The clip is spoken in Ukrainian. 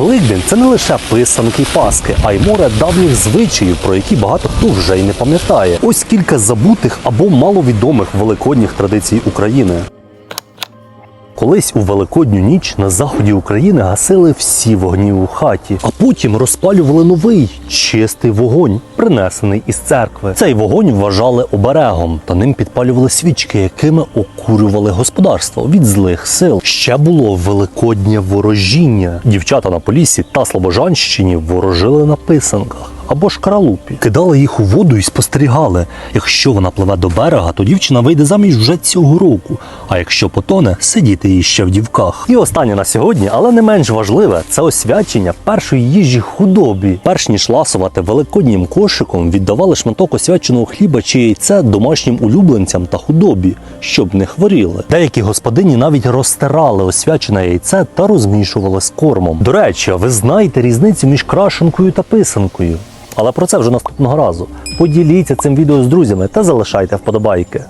Великдень це не лише писанки й паски, а й море давніх звичаїв, про які багато хто вже й не пам'ятає. Ось кілька забутих або маловідомих великодніх традицій України. Колись у великодню ніч на заході України гасили всі вогні у хаті, а потім розпалювали новий чистий вогонь, принесений із церкви. Цей вогонь вважали оберегом, та ним підпалювали свічки, якими окурювали господарство від злих сил. Ще було великоднє ворожіння. Дівчата на Поліссі та Слобожанщині ворожили на писанках. Або шкаралупі. Кидали їх у воду і спостерігали. Якщо вона пливе до берега, то дівчина вийде заміж вже цього року. А якщо потоне, сидіти їй ще в дівках. І останнє на сьогодні, але не менш важливе, це освячення першої їжі худобі. Перш ніж ласувати великоднім кошиком, віддавали шматок освяченого хліба чи яйце домашнім улюбленцям та худобі, щоб не хворіли. Деякі господині навіть розтирали освячене яйце та розмішували з кормом. До речі, ви знаєте різницю між крашенкою та писанкою? Але про це вже наступного разу. Поділіться цим відео з друзями та залишайте вподобайки.